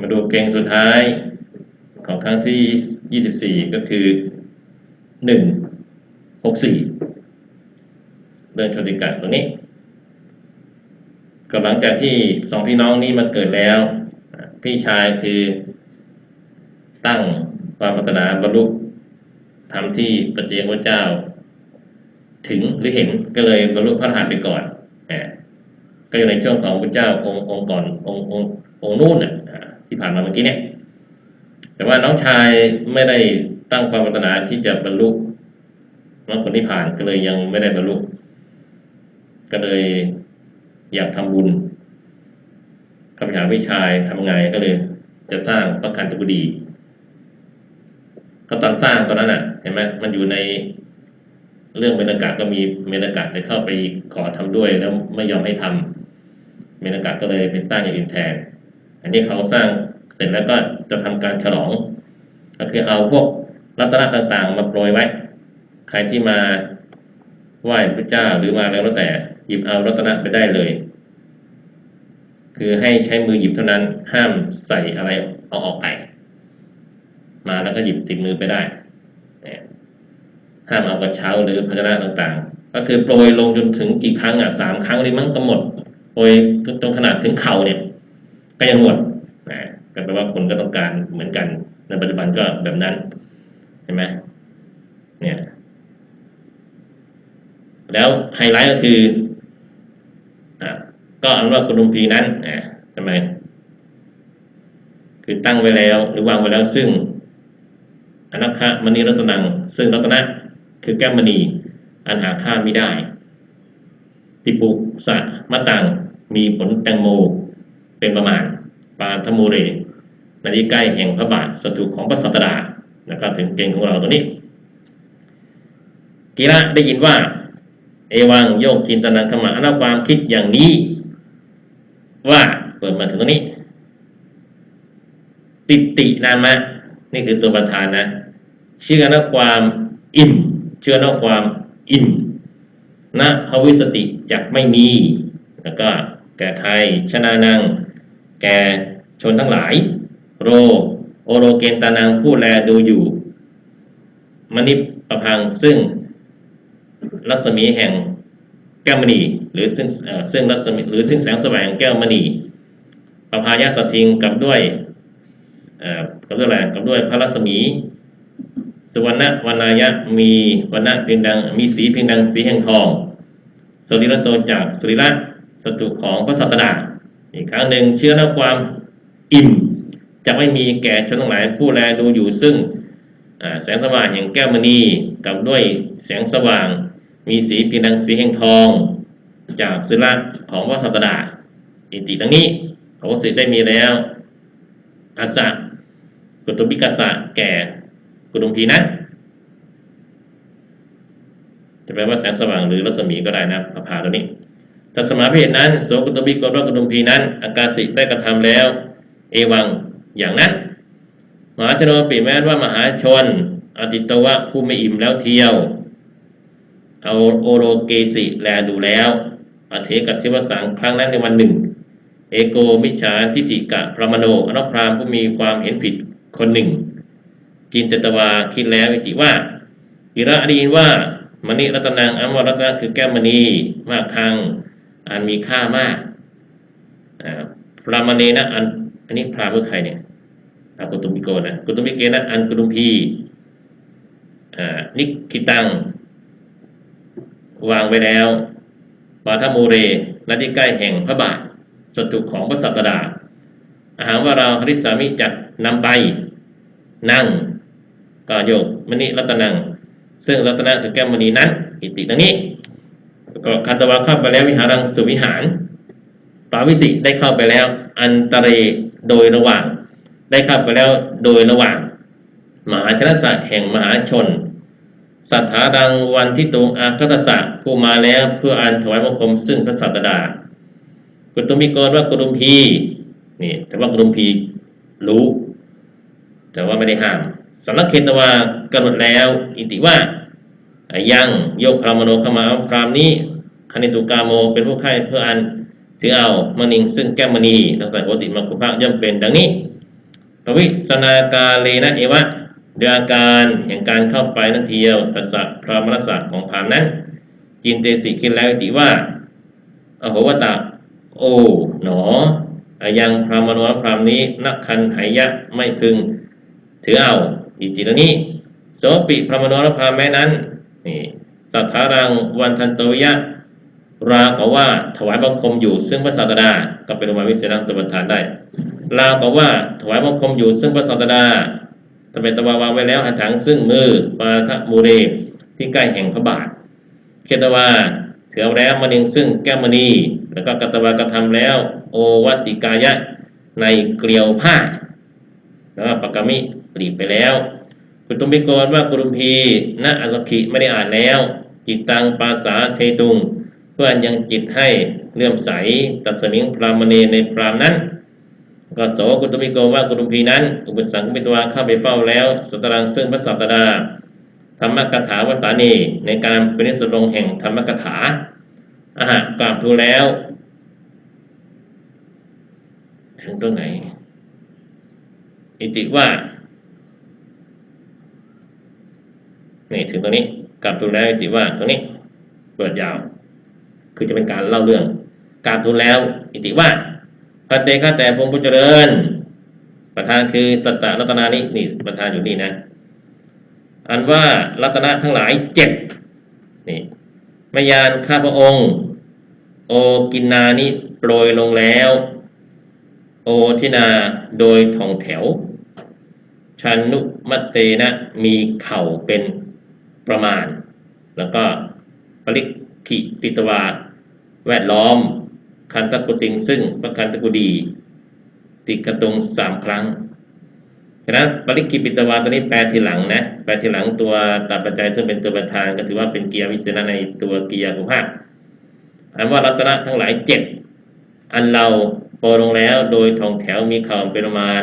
มาดูเกณฑ์สุดท้ายของครั้งที่ 24 ก็คือ 1 6 4 เรื่องโชติกะตรงนี้ ก็หลังจากที่สองพี่น้องนี้มาเกิดแล้ว พี่ชายคือตั้งความปรารถนาบรรลุทำที่ปฏิเจกพระเจ้า ถึงหรือเห็นก็เลยบรรลุพระอรหันต์ไปก่อนก็อยู่ในช่วงของพระเจ้าองค์ก่อนองค์องค์นู่นน่ะ ที่ผ่านมาเมื่อกี้เนี่ย แต่ว่าน้องชายไม่ได้ตั้งความปรารถนาที่จะบรรลุมรรคผลนิพพานก็เลยยังไม่ได้บรรลุก็เลยอยากทำบุญคำถามพี่ชายทำไงก็เลย จะสร้างพระคันธกุฎีก็ตอนสร้างตอนนั้นอะเห็นไหมมันอยู่ในเรื่องเมนากาศก็มีเมนากาศจะเข้าไปขอทำด้วยแล้วไม่ยอมให้ทำเมนากาศก็เลยไปสร้างอย่างอื่นแทน อันนี้เขาสร้างเสร็จแล้วก็จะทำการฉลอง ก็คือเอาพวกรัตนะต่างๆ มาโปรยไว้ ใครที่มาไหว้พระเจ้าหรือมาแล้วแต่หยิบเอารัตนะไปได้เลย คือให้ใช้มือหยิบเท่านั้นห้ามใส่อะไรเอาออกไปมาแล้วก็หยิบติดมือไปได้ห้ามเอากระเช้าหรือภาชนะต่างๆ ก็คือโปรยลงจนถึงกี่ครั้งอะสามครั้งเลยมั้งก็หมดโปรยจนขนาดถึงเข่าเนี่ย ก็ยังหมดนะก็แปลว่าคนก็ต้องการเหมือนกัน ในปัจจุบันก็แบบนั้นเห็นไหมเนี่ยแล้วไฮไลท์ก็คืออะก็อันว่ากรุมพีนั้นอะทำไม คือตั้งไว้แล้ว หรือวางไว้แล้วซึ่งอนัคคะมณีรัตนัง ซึ่งรัตนะคือแก้วมณี อันหาค่าไม่ได้ ติปุสะมะตัง มีผลแตงโม เป็นประมาณปานธมูเรนาฬิใกล้แห่งพระบาทสถูของพระสัตดาแล้วก็ถึงเกณฑ์ของเราตัวนี้กีระได้ยินว่า เอวังโยกจินตนาขมาอนความคิดอย่างนี้ ว่าเปิดมาถึงตรงนี้ ติตินามะ นี่คือตัวประธานนะเชื่อนะความอิ่มเชื่อนะความอิ่มนะภวิสติจักไม่มี แล้วก็แก่ไทยชนะนัง แก่ชนทั้งหลาย โร โอโรเกนตานังผู้แลดูอยู่มณิประพังซึ่งรัศมีแห่งแก้วมณีหรือซึ่งซึ่งรัศมีหรือซึ่งแสงสว่างแห่งแก้วมณีประพายาสัตทิงกับด้วยกับด้วยอะไรกับด้วยพระรัศมีสุวรรณวรรณายะมีวรรณะเพียงดังมีสีเพียงดังสีแห่งทองสรีระโตจากสรีระสตุของพระสัตดา อีกครั้งหนึ่งเชื่อในความอิ่ม จะไม่มีแก่ชนทั้งหลายผู้แลดูอยู่ซึ่งแสงสว่างแห่งแก้วมณีกับด้วยแสงสว่าง มีสีเพียงดังสีแห่งทอง จากสรีระของพระสัตดาอิติดังนี้โอสิทธิ์ได้มีแล้วอาสะกุตุบิกัสะแก่กุดุมพีนั้นจะแปลว่าแสงสว่างหรือรัศมีก็ได้นะพระพาตัวนี้ ตัสมาเพศนั้นโสกตุบิกรกุดุมพีนั้นอากาสิได้กระทำแล้ว เอวังอย่างนั้นมหาชนปีแม้ว่ามหาชน อติตวะผู้ไม่อิ่มแล้วเที่ยวเอาโอโรเกสิแลดูแล้วอเทกัตเทวสังครั้งนั้นในวันหนึ่ง เอโกมิจฉาทิฏฐิกะพระมโนอนุพรามผู้มีความเห็นผิดคนหนึ่ง จินตตวาคิดแล้ววิจิว่ากิระได้ยินว่ามณีรัตนังอัมวรัตนะคือแก้วมณีมากทาง อันมีค่ามากพระมณีนะอันอันนี้พระเพื่อใครเนี่ยกุตุมิโกนะกุตุมิเกนะอันกุตุมพีอ่านิคิตัง วางไว้แล้วปาทมูเรณที่ใกล้แห่งพระบาทสตุของพระสัตดา อาหารว่าเราหริสามิจัดนำไป นั่งก็โยกมณีรัตนัง ซึ่งรัตนะคือแก้วมณีนั้น อิติดังนี้ ก็คันตวาเข้าไปแล้ววิหารังสุวิหาร ปาวิสิได้เข้าไปแล้ว อันตะเรโดยระหว่าง ได้เข้าไปแล้วโดยระหว่าง มหาชนสัตว์แห่งมหาชน สัทธาดังวันที่ตุงอาคตสัตผู้มาแล้วเพื่ออันถวายบังคมซึ่งพระสัตดา กุตุมิโกรว่ากุตุมพีนี่แต่ว่ากุตุมพีรู้ แต่ว่าไม่ได้ห้ามสำนักเขตวากำหนดแล้ว อิติว่า ยังโยกพรามโนเข้ามาเอาพรามนี้คณิตุกาโมเป็นผู้ไข้เพื่ออันถือเอามณิงซึ่งแก้มมณีลักษณะปกติมังคุภะย่อมเป็นดังนี้ปวิสนากาเลนะเอวะโดยอาการแห่งการเข้าไปนั่นเทียวตัสสะพรามรสะของพรามนั้นจินเตสิคิดแล้วติว่าอโหวตะโอ้หนอยังพรามณวพรามนี้นักคันหายะไม่พึง ถือเอาอิจิตนี้โสปิพรามณวพรามแม้นั้น สัทธารังวันทันโตยะราวกับว่าถวายบังคมอยู่ซึ่งพระศาสดา ก็เป็นอุมาวิเศษนังตัวประธานได้ราวกับว่าถวายบังคมอยู่ซึ่งพระศาสดาตะเป็นตะวาวางไว้แล้วหันถังซึ่งมือปาทะมูเรที่ใกล้แห่งพระบาทเคตวาถือเอแล้วมณีซึ่งแก้วมณี แล้วก็กัตวากระทำแล้ว โอวัติกายะในเกลียวผ้า แล้วก็ปกกามิปลีกไปแล้วคุณตุมพิโกรว่ากุรุมพีณอสกิไม่ได้อ่านแล้ว จิตตังปาสาเทตุง เพื่อนยังจิตให้เลื่อมใสตัดสมิงพรามณีในพรามนั้นก็โสกุตุมิโกว่ากุรุมพีนั้น อุปสังกุมิตวาเข้าไปเฝ้าแล้วสตรังซึ่งพระสัปดาธรรมกถาวสานีในการเป็นนิสรงแห่งธรรมกถาอาหารกราบทูแล้ว ถึงตรงไหน อิติว่านี่ถึงตรงนี้ กราบทูลแล้วอิติว่าตรงนี้เปิดยาว คือจะเป็นการเล่าเรื่องกราบทูลแล้ว อิติว่าพระเตข้าแต่พงผู้เจริญ ประธานคือสัตตรัตนานินี่ประธานอยู่นี่นะ อันว่ารัตนะทั้งหลายเจ็ดนี่มยานข้าพระองค์ โอกินนานิโปรยลงแล้ว โอทินาโดยทองแถวชันนุมัตเตนะมีเข่าเป็น ประมาณ แล้วก็ปริขิปิตวา แวดล้อม คันตะกุติงซึ่งประคันตะกุดี ติกระตุงสามครั้งฉะนั้นปริกิปิตวาตัวนี้แปลทีหลังนะแปลทีหลังตัวตัดปัจจัยซึ่งเป็นตัวประธานก็ถือว่าเป็นเกียร์วิเศษในตัวเกียร์กุภาคอันว่ารัตนะทั้งหลายเจ็ดอันเราโปรลงแล้วโดยทองแถวมีข่าวเป็นประมาณ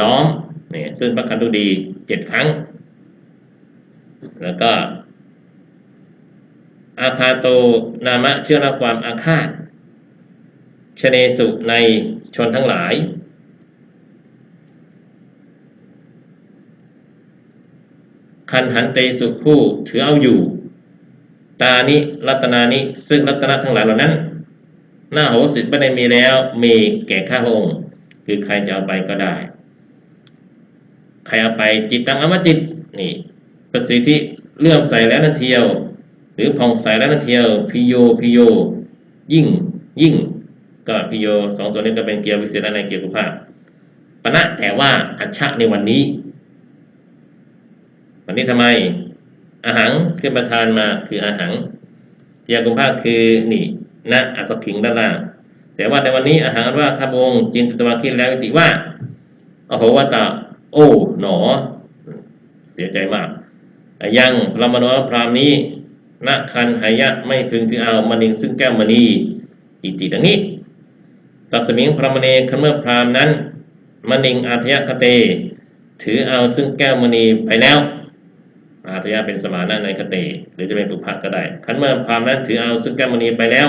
ล้อมเนี่ยซึ่งประคันตุดีเจ็ดครั้ง แล้วก็ อาคาโตนามะเชื่อรับความอาฆาตชเนสุในชนทั้งหลาย คันหันเตสุผู้ถือเอาอยู่ ตานิรัตนานิซึ่งรัตนะทั้งหลายเหล่านั้น หน้าโหสิทธิ์ไม่ได้มีแล้ว มีแก่ข้าพระองค์ คือใครจะเอาไปก็ได้ ใครเอาไปจิตตังอมจิตนี่ประสิทธิ เลื่อมใสแล้วนันเทียว หรือผ่องใสแล้วนันเทียวพิโยพิโย ยิ่งยิ่งก็พิโยสองตัวนี้ก็เป็นเกียร์วิเศษในเกียร์กุภาพปณะแต่ว่าอัจฉะในวันนี้ วันนี้ทำไม อาหารขึ้นประทานมาคืออาหารเกียร์กุภาพคือนี่ณอัสขิงด้านล่างแต่ว่าในวันนี้อาหารว่าข้าพงค์จินตตวาคิดแล้วติว่าโอโหว่าตาโอ้หนอ เสียใจมาก ยังพระมโนพรามนี้ณคันหายะไม่พึงถือเอามณีซึ่งแก้วมณีอิติดังนี้ตัสมิงพระมณีคันเมื่อพรามนั้นมณิงอาทยคเต ถือเอาซึ่งแก้วมณีไปแล้ว อาทยะเป็นสมานะในคเต หรือจะเป็นปุพพะก็ได้คันเมื่อพรามนั้นถือเอาซึ่งแก้วมณีไปแล้ว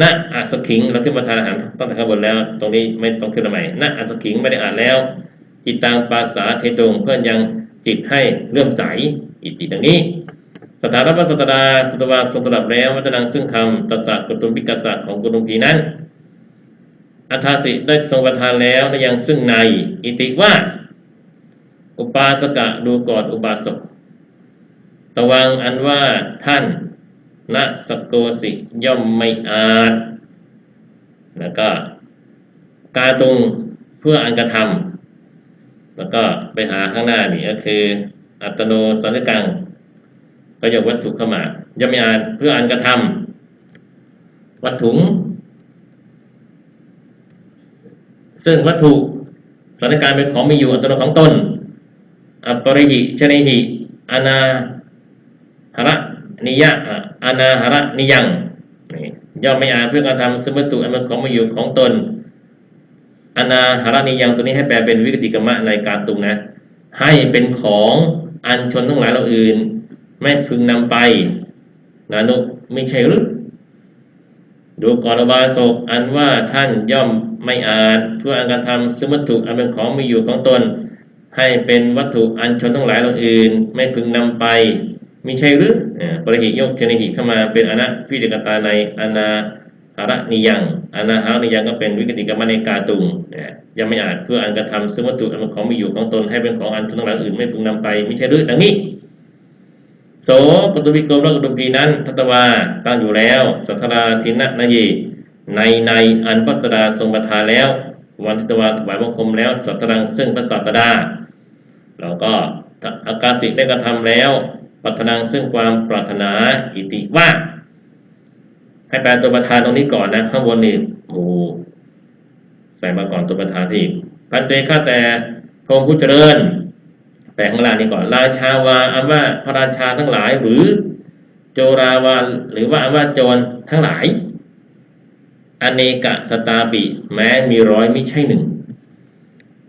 ณอัสขิงเราขึ้นมาทานอาหารตั้งทางข้างบนแล้ว ตรงนี้ไม่ต้องขึ้นใหม่ณอัสขิงไม่ได้อ่านแล้วจิตตังปาสาเทตุงเพื่อนยัง จิตให้เลื่อมใสอิติดังนี้ สถานพระสัตดาสุตวาทรงตรัสแล้ววัฒนังซึ่งคำตัสกุตุมพิกัสะของกุตุมพีนั้นอัฏฐาสิได้ทรงประทานแล้วในยังซึ่งในอิติว่า อุปาสกะดูก่อนอุบาสกตวังอันว่าท่านณสกโกสิย่อมไม่อาจแล้วก็กาตุงเพื่ออันกระทำ แล้วก็ไปหาข้างหน้านี่ก็คือ อัตโนสันติกังก็ยกวัตถุเข้ามาย่อมไม่อาจเพื่ออันกระทำวัตถุซึ่งวัตถุสถานการณ์เป็นของมีอยู่อัตโนของตน อัปริหิชนิหิอนาหระนิยะอนาหระนิยังย่อมไม่อาจเพื่อการทำซึ่งวัตถุอันเป็นของมีอยู่ของตน อนาหาระนิยังตัวนี้ให้แปลเป็นวิกติกรรมะในการตุงนะ ให้เป็นของอันชนทั้งหลายเราอื่น ไม่พึงนำไปนานุไม่ใช่หรือดูกรบาศกอันว่าท่านย่อมไม่อาจเพื่ออันการทำซึ่งวัตถุอันเป็นของมีอยู่ของตน ให้เป็นวัตถุอันชนทั้งหลายเหล่าอื่น ไม่พึงนำไปมิใช่หรือปริหิยกชนิหิเข้ามาเป็นอนัตพิจกตาในอนา หารนิยังอนาหารนิยังก็เป็นวิกติกรรมในกาตุงนะยังไม่อาจเพื่ออันกระทำซึ่งวัตถุอันของมีอยู่ของตนให้เป็นของอันชนทั้งหลายอื่นไม่พึงนำไปมิใช่หรือดังนี้โสปตุวิโกมและกตุพีนั้นทัตวาตั้งอยู่แล้วสัทธาทินะนยีในในอันพัสดาทรงประทานแล้ว วันทิตวาถวายบังคมแล้วสัตตรังซึ่งพระสัตดาแล้วก็อากาสิได้กระทำแล้วปรารถนาซึ่งความปรารถนาอิติว่า ให้แปลตัวประธานตรงนี้ก่อนนะข้างบนนี่โอ้ใส่มาก่อนตัวประธานที่พันเตข้าแต่พระองค์ผู้เจริญ แปลข้างล่างนี้ก่อน ราชาวาอันว่าพระราชาทั้งหลาย หรือโจราวาหรือว่าอันว่าโจรทั้งหลายอเนกสตาปิ แม้มีร้อยไม่ใช่หนึ่ง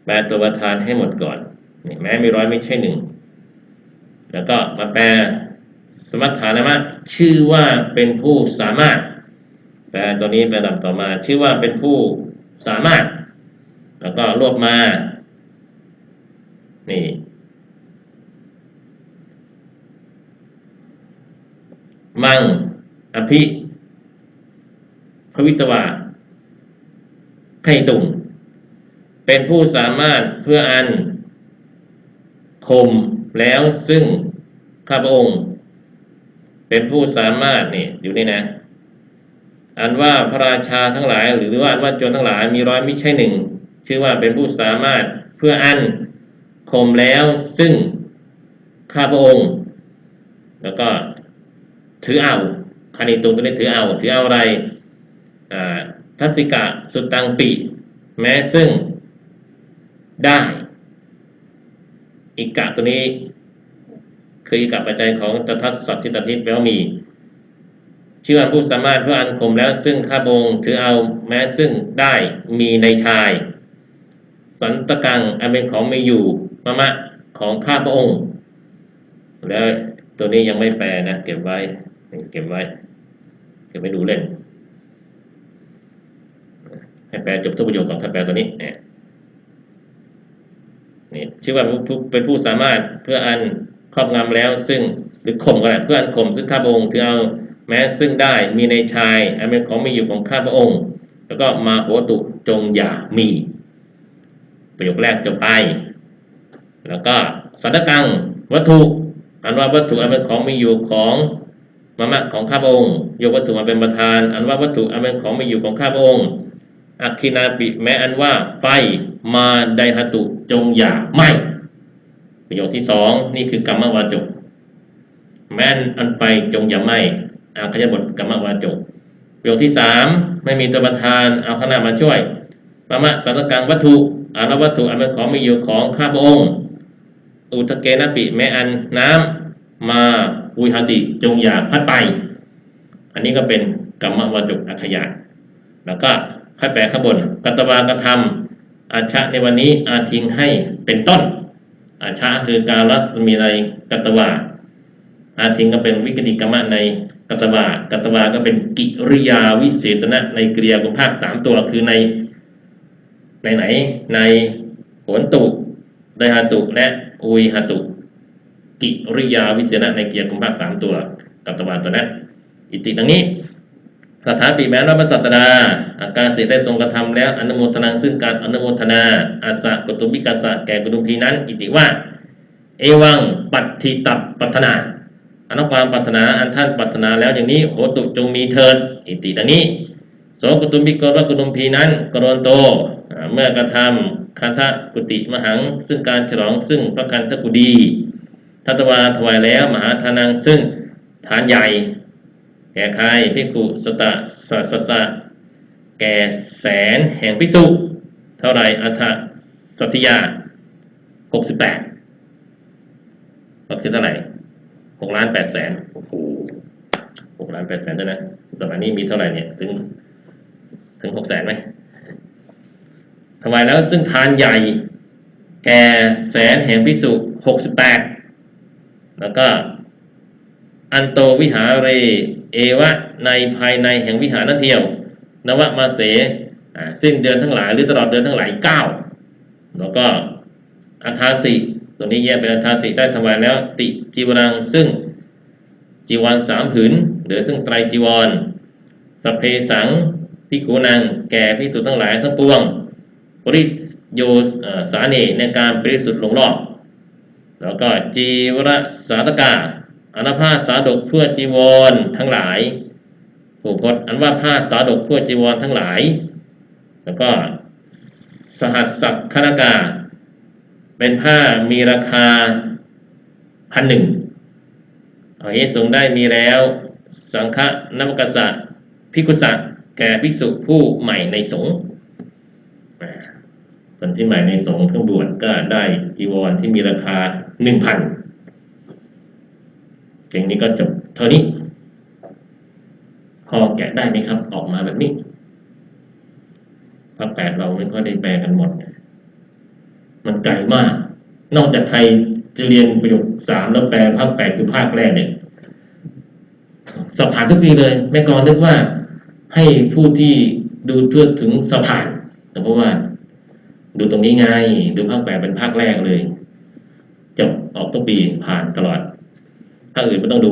แปลตัวประธานให้หมดก่อนนี่แม้มีร้อยไม่ใช่หนึ่งแล้วก็มาแปลสมัทฐานามะชื่อว่าเป็นผู้สามารถ แปลตัวนี้แปลดับต่อมา ชื่อว่าเป็นผู้สามารถ แล้วก็รวบมา นี่มัง อภิพวิตวาไขตุงเป็นผู้สามารถเพื่ออัน คมแล้วซึ่งข้าพระองค์ เป็นผู้สามารถนี่อยู่นี่นะ อันว่าพระราชาทั้งหลาย หรือว่าอันว่าโจรทั้งหลายมีร้อยไม่ใช่หนึ่งชื่อว่าเป็นผู้สามารถเพื่ออันคมแล้วซึ่งข้าพระองค์ แล้วก็ถือเอาคณิตุงตัวนี้ถือเอาถือเอาอะไรทัศิกะสุตังปิ แม้ซึ่งได้อีกะตัวนี้ คืออีกะปัจจัยของตทัสสัตทิตทิศแปลว่ามี ชื่อว่าผู้สามารถเพื่ออันคมแล้วซึ่งข้าพระองถือเอาแม้ซึ่งได้มีในชาย สันตะกังอันเป็นของไม่อยู่มะมะของข้าพระองค์ แล้วตัวนี้ยังไม่แปลนะ เก็บไว้ เก็บไว้ เก็บไว้ดูเล่น ให้แปลจบทุกประโยคก่อนถ้าแปลตัวนี้เนี่ยชื่อว่าผู้เป็นผู้สามารถเพื่ออันครอบงำแล้วซึ่งหรือข่มก็ได้เพื่ออันข่มซึ่งข้าพระองค์ถือเอา แม้ซึ่งได้มีในชายอันเป็นของมีอยู่ของข้าพระองค์ แล้วก็มาโหตุจงอย่ามี ประโยคแรกจบไป แล้วก็สันตกังวัตถุอันว่าวัตถุอันเป็นของมีอยู่ของมะมะของข้าพระองค์ยกวัตถุมาเป็นประธาน อันว่าวัตถุอันเป็นของมีอยู่ของข้าพระองค์อัคคินาปิแม้อันว่าไฟมาไดหตุจงอย่าไหมประโยคที่สองนี่คือกรรมวาจกแม้อันไฟจงอย่าไหม อาขยบทกรรมวาจกประโยคที่สามไม่มีตัวประธานเอาข้างหน้ามาช่วยมะมะสังกังวัตถุอันวัตถุอันเป็นของมีอยู่ของข้าพระองค์ อุทเกนปิแม้อันน้ำมาอุยหติจงอย่าพัดไป อันนี้ก็เป็นกรรมวาจกอัคยาแล้วก็ค่อยแปลข้างบนกัตวากระทำอาชะในวันนี้อาทิงให้เป็นต้น อาชะคือการรัศมีในกัตวาอาทิงก็เป็นวิกติกรรมะใน กัตวากัตวาก็เป็นกิริยาวิเศษณะในกริยาคุณภาคสามตัวคือในในไหน ในโหนตุไดหตุและอุยหตุ กิริยาวิเศษณะในกริยาคุณภาคสามตัวกัตวาตัวนั้นอิติดังนี้สถานปีแม้รับสัตดาอาการเสร็จได้ทรงกระทำแล้วอนุโมทนาซึ่งการอนุโมทนาอาสะกตุมิกาสะแก่กุตุมพีนั้น อิติว่า เอวังปัตติตับปัตนา อันความปัตนาอันท่านปัตนาแล้วอย่างนี้โหตุจงมีเทินอิติดังนี้โสกุตุมิกรกุตุมพีนั้นกรณโต เมื่อกระทำคันทะกุติมหัง ซึ่งการฉลองซึ่งพระคันทกุดีทัตวาถวายแล้วมหาทานังซึ่งฐานใหญ่ แก่ใครพิกุสตะสัสสะแก่แสนแห่งพิสุเท่าไรอัฏฐสัตยาหกสิบแปดก็คือเท่าไหร่ หกล้านแปดแสนโอ้โหหกล้านแปดแสนเท่านั้นสมัยนี้มีเท่าไหร่เนี่ยถึงถึงหกแสนไหมทำไมแล้วซึ่งทานใหญ่ แก่แสนแห่งพิสุหกสิบแปดแล้วก็อันโตวิหาเร เอวะในภายในแห่งวิหารนั่นเทียวนวมาเสสิ้นเดือนทั้งหลายหรือตลอดเดือนทั้งหลายเก้าแล้วก็อัฐาสิ ตัวนี้แยกเป็นอัฐาสิได้ถวายแล้ว ติจีวรังซึ่งจีวรสามผืนหรือซึ่งไตรจีวรสพเพสังพิขูนังแก่พิสุทั้งหลายทั้งปวงปริสโยสาเนในการบริสุทธิ์ลงรอบ แล้วก็จีวรสาตกาอนาผ้าสาดกเพื่อจีวรทั้งหลายผู้พจน์อันว่าผ้าสาดกเพื่อจีวรทั้งหลาย แล้วก็สหัสสักคณกา เป็นผ้ามีราคาพันหนึ่งอันนี้สงได้มีแล้ว สังฆนวกษัตริย์ภิกขุสัตว์แก่ภิกษุผู้ใหม่ในสงฆ์คนที่ใหม่ในสงฆ์เพิ่งบวชก็ได้จีวรที่มีราคาหนึ่งพันเพลงนี้ก็จบเท่านี้ พอแกะได้ไหมครับ ออกมาแบบนี้ภาคแปดเราไม่ค่อยได้แปลกันหมด มันไกลมาก นอกจากใครจะเรียนประโยคสามแล้วแปลภาคแปดคือภาคแรกเนี่ยสอบผ่านทุกทีเลย แม่กรนึกว่าให้ผู้ที่ดูทั่วถึงสอบผ่านแต่เพราะว่า ดูตรงนี้ไงดูภาคแปดเป็นภาคแรกเลยจบออกทุกปีผ่านตลอดภาคอื่นไม่ต้องดู